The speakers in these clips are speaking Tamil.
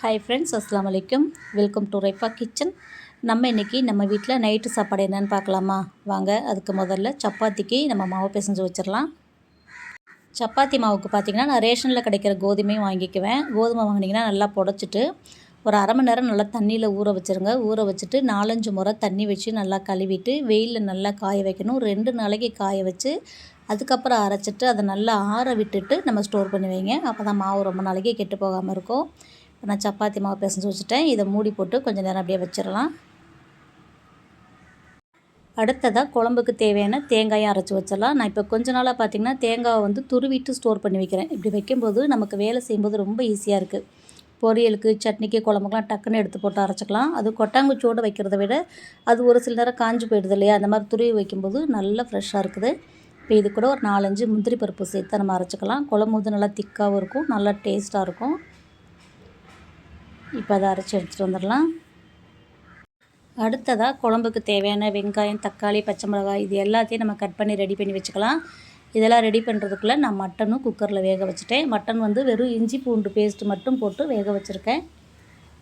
ஹாய் ஃப்ரெண்ட்ஸ் அஸ்லாம் வலைக்கம் வெல்கம் டு ரைஃபா கிச்சன் நம்ம இன்றைக்கி நம்ம வீட்டில் நைட்டு சாப்பாடு என்னென்னு பார்க்கலாமா? வாங்க அதுக்கு முதல்ல சப்பாத்திக்கு நம்ம மாவு பிசைஞ்சு வச்சிடலாம் சப்பாத்தி மாவுக்கு பார்த்திங்கன்னா நான் ரேஷனில் கிடைக்கிற கோதுமையும் வாங்கிக்குவேன். கோதுமை வாங்கினீங்கன்னா நல்லா புடச்சிட்டு ஒரு அரை மணி நேரம் நல்லா தண்ணியில் ஊற வச்சுருங்க. ஊற வச்சுட்டு நாலஞ்சு முறை தண்ணி வச்சு நல்லா கழுவிட்டு வெயிலில் நல்லா காய வைக்கணும். ரெண்டு நாளைக்கு காய வச்சு அதுக்கப்புறம் அரைச்சிட்டு அதை நல்லா ஆற விட்டுட்டு நம்ம ஸ்டோர் பண்ணி வைங்க. அப்போ தான் மாவு ரொம்ப நாளைக்கு கெட்டு போகாமல் இருக்கும். இப்போ நான் சப்பாத்தி மாவு பிசைஞ்சு வச்சுட்டேன். இதை மூடி போட்டு கொஞ்சம் நேரம் அப்படியே வச்சிடலாம். அடுத்ததாக குழம்புக்கு தேவையான தேங்காயை அரைச்சி வச்சிடலாம். நான் இப்போ கொஞ்ச நாளாக பார்த்திங்கன்னா தேங்காவை வந்து துருவிட்டு ஸ்டோர் பண்ணி வைக்கிறேன். இப்படி வைக்கும்போது நமக்கு வேலை செய்யும்போது ரொம்ப ஈஸியாக இருக்குது பொரியலுக்கு சட்னிக்கு குழம்புக்கெலாம் டக்குன்னு எடுத்து போட்டு அரைச்சிக்கலாம். அது கொட்டாங்குச்சியோடு வைக்கிறத விட அது ஒரு சில நேரம் காஞ்சி போயிடுது இல்லையா? அந்த மாதிரி துருவி வைக்கும்போது நல்லா ஃப்ரெஷ்ஷாக இருக்குது. இப்போ இது கூட ஒரு நாலஞ்சு முந்திரி பருப்பு சேர்த்து நம்ம அரைச்சிக்கலாம். குழம்பு வந்து நல்லா திக்காகவும் இருக்கும் நல்லா டேஸ்ட்டாக இருக்கும். இப்போ அதை அரைச்சி எடுத்துகிட்டு வந்துடலாம். அடுத்ததாக குழம்புக்கு தேவையான வெங்காயம் தக்காளி பச்சை மிளகாய் இது எல்லாத்தையும் நம்ம கட் பண்ணி ரெடி பண்ணி வச்சுக்கலாம். இதெல்லாம் ரெடி பண்ணுறதுக்குள்ளே நான் மட்டனும் குக்கரில் வேக வச்சுட்டேன். மட்டன் வந்து வெறும் இஞ்சி பூண்டு பேஸ்ட் மட்டும் போட்டு வேக வச்சுருக்கேன்.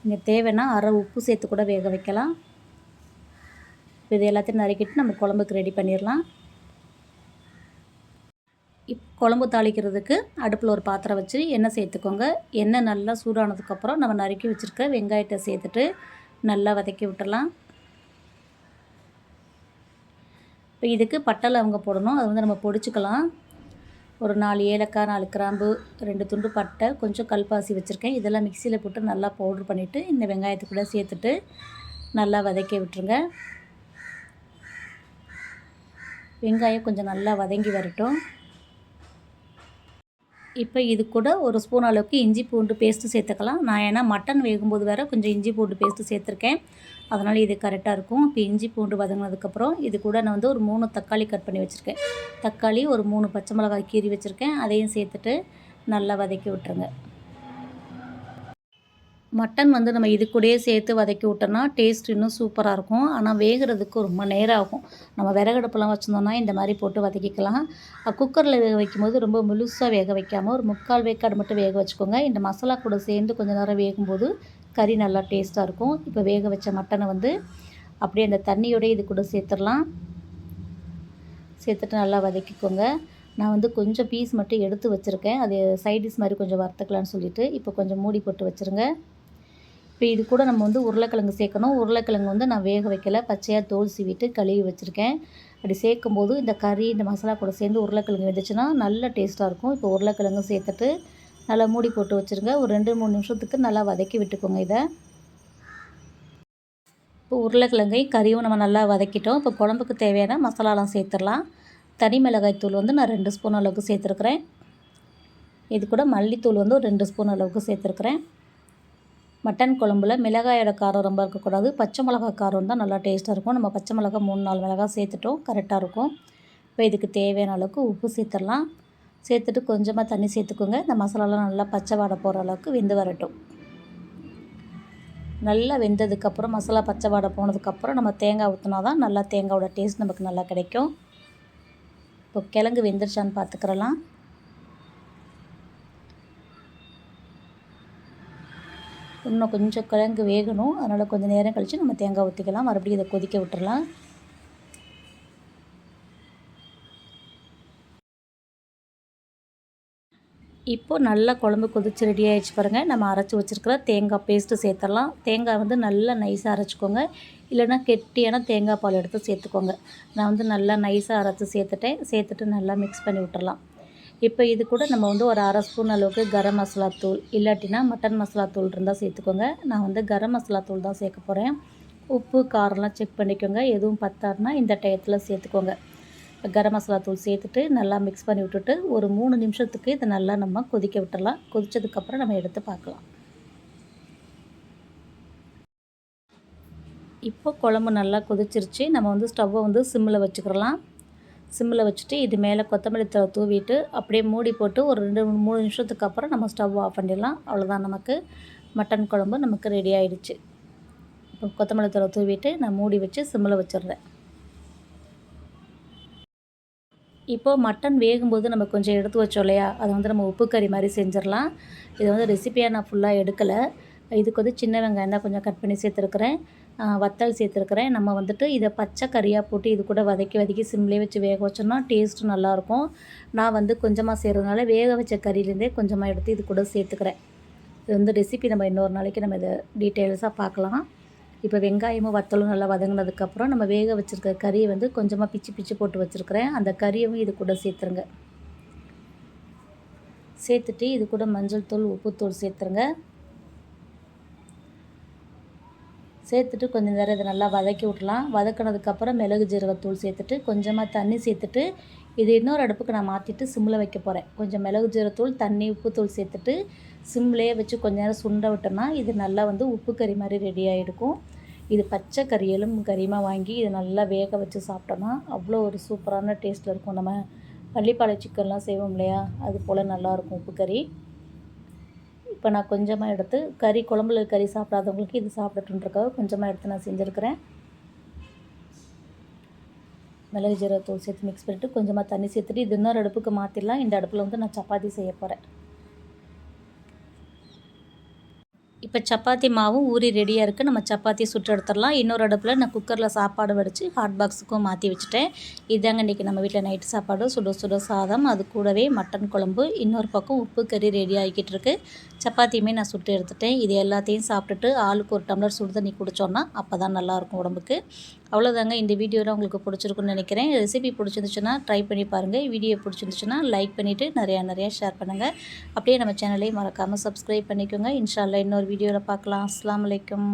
இங்கே தேவைன்னா அரை உப்பு சேர்த்து கூட வேக வைக்கலாம். இது எல்லாத்தையும் நறுக்கிட்டு நம்ம குழம்புக்கு ரெடி பண்ணிடலாம். இப் குழம்பு தாளிக்கிறதுக்கு அடுப்பில் ஒரு பாத்திரம் வச்சு எண்ணெய் சேர்த்துக்கோங்க. எண்ணெய் நல்லா சூடானதுக்கப்புறம் நம்ம நறுக்கி வச்சுருக்க வெங்காயத்தை சேர்த்துட்டு நல்லா வதக்கி விட்டுடலாம் இப்போ இதுக்கு பட்டை அவங்க போடணும். அது வந்து நம்ம பொடிச்சுக்கலாம். ஒரு நாலு ஏலக்காய் நாலு கிராம்பு ரெண்டு துண்டு பட்டை கொஞ்சம் கல்பாசி வச்சுருக்கேன். இதெல்லாம் மிக்சியில் போட்டு நல்லா பவுட்ரு பண்ணிவிட்டு இந்த வெங்காயத்துக்குள்ளே சேர்த்துட்டு நல்லா வதக்கி விட்டுருங்க. வெங்காயம் கொஞ்சம் நல்லா வதங்கி வரட்டும். இப்போ இது கூட ஒரு ஸ்பூன் அளவுக்கு இஞ்சி பூண்டு பேஸ்ட்டு சேர்த்துக்கலாம். நான் ஏன்னா மட்டன் வேகும்போது வேறு கொஞ்சம் இஞ்சி பூண்டு பேஸ்ட்டு சேர்த்துருக்கேன். அதனால் இது கரெக்டாக இருக்கும். இப்போ இஞ்சி பூண்டு வதங்கினதுக்கப்புறம் இது கூட நான் வந்து ஒரு மூணு தக்காளி கட் பண்ணி வச்சுருக்கேன். தக்காளி ஒரு மூணு பச்சை மிளகாய் கீறி வச்சுருக்கேன். அதையும் சேர்த்துட்டு நல்லா வதக்கி விட்டுருங்க. மட்டன் வந்து நம்ம இது கூடயே சேர்த்து வதக்கி விட்டோன்னா டேஸ்ட் இன்னும் சூப்பராக இருக்கும். ஆனால் வேகிறதுக்கு ரொம்ப நேரம் ஆகும். நம்ம விறகடுப்பெல்லாம் வச்சுருந்தோம்னா இந்த மாதிரி போட்டு வதக்கிக்கலாம். குக்கரில் வேக வைக்கும்போது ரொம்ப முழுசாக வேக வைக்காமல் ஒரு முக்கால் வேக்காடு மட்டும் வேக வச்சுக்கோங்க. இந்த மசாலா கூட சேர்ந்து கொஞ்சம் நேரம் வேகும்போது கறி நல்லா டேஸ்ட்டாக இருக்கும். இப்போ வேக வச்ச மட்டனை வந்து அப்படியே அந்த தண்ணியோடய இது கூட சேர்த்துடலாம். சேர்த்துட்டு நல்லா வதக்கிக்கோங்க. நான் வந்து கொஞ்சம் பீஸ் மட்டும் எடுத்து வச்சுருக்கேன். அது சைடிஷ் மாதிரி கொஞ்சம் வறுத்துக்கலான்னு சொல்லிவிட்டு இப்போ கொஞ்சம் மூடி போட்டு வச்சுருங்க. இப்போ இது கூட நம்ம வந்து உருளைக்கிழங்கு சேர்க்கணும். உருளைக்கிழங்கு வந்து நான் வேக வைக்கல. பச்சையாக தோல் சீவிட்டு கழுவி வச்சுருக்கேன். அப்படி சேர்க்கும் போது இந்த கறி இந்த மசாலா கூட சேர்ந்து உருளைக்கிழங்கு வெந்துச்சுன்னா நல்ல டேஸ்ட்டாக இருக்கும். இப்போ உருளைக்கிழங்கு சேர்த்துட்டு நல்லா மூடி போட்டு வச்சுருங்க. ஒரு ரெண்டு மூணு நிமிஷத்துக்கு நல்லா வதக்கி விட்டுக்கோங்க இதை. இப்போ உருளைக்கிழங்கையும் கறியும் நம்ம நல்லா வதக்கிட்டோம். இப்போ குழம்புக்கு தேவையான மசாலாலாம் சேர்த்துடலாம். தனி மிளகாய்த்தூள் வந்து நான் ரெண்டு ஸ்பூன் அளவுக்கு சேர்த்துருக்குறேன். இது கூட மல்லித்தூள் வந்து ஒரு ரெண்டு ஸ்பூன் அளவுக்கு சேர்த்துருக்குறேன். மட்டன் குழம்புல மிளகாயோட காரம் ரொம்ப இருக்கக்கூடாது. பச்சை மிளகா காரம் தான் நல்லா டேஸ்ட்டாக இருக்கும். நம்ம பச்சை மிளகா மூணு நாலு மிளகா சேர்த்துட்டோம். கரெக்டாக இருக்கும். இப்போ இதுக்கு தேவையான அளவுக்கு உப்பு சேர்த்துடலாம். சேர்த்துட்டு கொஞ்சமாக தண்ணி சேர்த்துக்கோங்க. இந்த மசாலாலாம் நல்லா பச்சை வாடை போகிற அளவுக்கு வெந்து வரட்டும். நல்லா வெந்ததுக்கப்புறம் மசாலா பச்சை வாடை போனதுக்கப்புறம் நம்ம தேங்காய் ஊற்றினா தான் நல்லா தேங்காயோட டேஸ்ட் நமக்கு நல்லா கிடைக்கும். இப்போ கிழங்கு வெந்துருச்சான்னு பார்த்துக்கிறலாம். இன்னும் கொஞ்சம் கிழங்கு வேகணும். அதனால் கொஞ்சம் நேரம் கழித்து நம்ம தேங்காய் ஊற்றிக்கலாம் மறுபடியும் இதை கொதிக்க விட்டுறலாம். இப்போது நல்லா குழம்பு கொதிச்சு ரெடி ஆகிடுச்சு பாருங்கள் நம்ம அரைச்சி வச்சுருக்கிற தேங்காய் பேஸ்ட்டு சேர்த்துடலாம். தேங்காய் வந்து நல்லா நைஸாக அரைச்சிக்கோங்க. இல்லைனா கெட்டியான தேங்காய் பால் எடுத்து சேர்த்துக்கோங்க. நான் வந்து நல்லா நைஸாக அரைச்சி சேர்த்துட்டேன். சேர்த்துட்டு நல்லா மிக்ஸ் பண்ணி விட்டுறலாம். இப்போ இது கூட நம்ம வந்து ஒரு அரை ஸ்பூன் அளவுக்கு கரம் மசாலா தூள் இல்லாட்டினா மட்டன் மசாலா தூள் இருந்தால் சேர்த்துக்கோங்க. நான் வந்து கரம் மசாலா தூள் தான் சேர்க்க போகிறேன் உப்பு காரம்லாம் செக் பண்ணிக்கோங்க. எதுவும் பத்தாருனா இந்த டயத்தில் சேர்த்துக்கோங்க. கரம் மசாலா தூள் சேர்த்துட்டு நல்லா மிக்ஸ் பண்ணி விட்டுட்டு ஒரு மூணு நிமிஷத்துக்கு இதை நல்லா நம்ம கொதிக்க விட்டுடலாம் கொதித்ததுக்கப்புறம் நம்ம எடுத்து பார்க்கலாம். இப்போ குழம்பு நல்லா கொதிச்சிருச்சு. நம்ம வந்து ஸ்டவ்வை வந்து சிம்மில் வச்சுக்கிறலாம் சிம்மில் வச்சுட்டு இது மேலே கொத்தமல்லி தழை தூவிட்டு அப்படியே மூடி போட்டு ஒரு ரெண்டு மூணு நிமிஷத்துக்கு அப்புறம் நம்ம ஸ்டவ் ஆஃப் பண்ணிடலாம். அவ்வளோதான் நமக்கு. மட்டன் குழம்பு நமக்கு ரெடி ஆகிடுச்சு இப்போ கொத்தமல்லி தழை தூவிட்டு நான் மூடி வச்சு சிம்மில் வச்சிடுறேன். இப்போது மட்டன் வேகும்போது நம்ம கொஞ்சம் எடுத்து வச்சோம் இல்லையா? அதை வந்து நம்ம உப்பு கறி மாதிரி செஞ்சிடலாம். இது வந்து ரெசிப்பியாக நான் ஃபுல்லாக எடுக்கலை. இதுக்கு வந்து சின்ன வெங்காயம் தான் கொஞ்சம் கட் பண்ணி சேர்த்துருக்குறேன். வத்தல் சேர்த்துருக்குறேன். நம்ம வந்துட்டு இதை பச்சை கறியாக போட்டு இது கூட வதக்கி வதக்கி சிம்லேயே வச்சு வேக வச்சோம்னா டேஸ்ட்டு நல்லாயிருக்கும். நான் வந்து கொஞ்சமாக செய்கிறதுனால வேக வச்ச கறியிலேருந்தே கொஞ்சமாக எடுத்து இது கூட சேர்த்துக்கிறேன். இது வந்து ரெசிபி நம்ம இன்னொரு நாளைக்கு நம்ம இதை டீட்டெயில்ஸாக பார்க்கலாம். இப்போ வெங்காயமும் வத்தலும் நல்லா வதங்கினதுக்கப்புறம் நம்ம வேக வச்சுருக்க கறியை வந்து கொஞ்சமாக பிச்சு பிச்சு போட்டு வச்சுருக்கிறேன். அந்த கறியவும் இது கூட சேர்த்துருங்க. சேர்த்துட்டு இது கூட மஞ்சள் தூள் உப்புத்தூள் சேர்த்துருங்க. சேர்த்துட்டு கொஞ்சம் நேரம் இதை நல்லா வதக்கி விட்லாம் வதக்கினதுக்கப்புறம் மிளகு ஜீரகத்தூள் சேர்த்துட்டு கொஞ்சமாக தண்ணி சேர்த்துட்டு இது இன்னொரு அடுப்புக்கு நான் மாற்றிட்டு சிம்மில் வைக்க போகிறேன் கொஞ்சம் மிளகு ஜீரத்தூள் தண்ணி உப்புத்தூள் சேர்த்துட்டு சிம்லேயே வச்சு கொஞ்ச நேரம் சுண்ட விட்டோம்னா இது நல்லா வந்து உப்பு கறி மாதிரி ரெடி ஆகிருக்கும் இது பச்சை கறி எலும்பு வாங்கி இது நல்லா வேக வச்சு சாப்பிட்டோம்னா அவ்வளோ ஒரு சூப்பரான டேஸ்ட்டில் இருக்கும். நம்ம பள்ளிப்பாளைய சிக்கன்லாம் செய்வோம் இல்லையா? அது போல் நல்லாயிருக்கும் உப்பு கறி. இப்போ நான் கொஞ்சமாக எடுத்து கறி குழம்புல கறி சாப்பிடாதவங்களுக்கு இது சாப்பிடட்டுன்றக்காக கொஞ்சமாக எடுத்து நான் செஞ்சுருக்கிறேன். மிளகு ஜீரகத்தூள் சேர்த்து மிக்ஸ் பண்ணிவிட்டு கொஞ்சமாக தண்ணி சேர்த்துட்டு இது இன்னொரு அடுப்புக்கு மாற்றிடலாம் இந்த அடுப்பில் வந்து நான் சப்பாத்தி செய்ய போகிறேன் இப்போ சப்பாத்தி மாவும் ஊறி ரெடியாக இருக்குது நம்ம சப்பாத்தி சுட்டு எடுத்துடலாம் இன்னொரு அடுப்பில் நான் குக்கரில் சாப்பாடு வடித்து ஹாட் பாக்ஸுக்கும் மாற்றி வச்சுட்டேன். இதாங்க இன்றைக்கி நம்ம வீட்டில் நைட்டு சாப்பாடு. சுட சுட சாதம் அது கூடவே மட்டன் குழம்பு. இன்னொரு பக்கம் உப்பு கறி ரெடி ஆகிக்கிட்டு இருக்கு. சப்பாத்தியுமே நான் சுட்டு எடுத்துட்டேன். இது எல்லாத்தையும் சாப்பிட்டுட்டு ஆளுக்கு ஒரு டம்ளர் சுடு தண்ணி குடித்தோன்னா அப்போ தான் நல்லாயிருக்கும் உடம்புக்கு. அவ்வளோதாங்க இந்த வீடியோவில் உங்களுக்கு பிடிச்சிருக்குன்னு நினைக்கிறேன். ரெசிபி பிடிச்சிருந்துச்சுன்னா ட்ரை பண்ணி பாருங்கள் வீடியோ பிடிச்சிருந்துச்சுன்னா லைக் பண்ணிவிட்டு நிறையா நிறையா ஷேர் பண்ணுங்கள் அப்படியே நம்ம சேனலையும் மறக்காமல் சப்ஸ்கிரைப் பண்ணிக்கோங்க. இன்ஷால்லா இன்னொரு வீடியோவில் பார்க்கலாம். அஸ்லாம் வலைக்கம்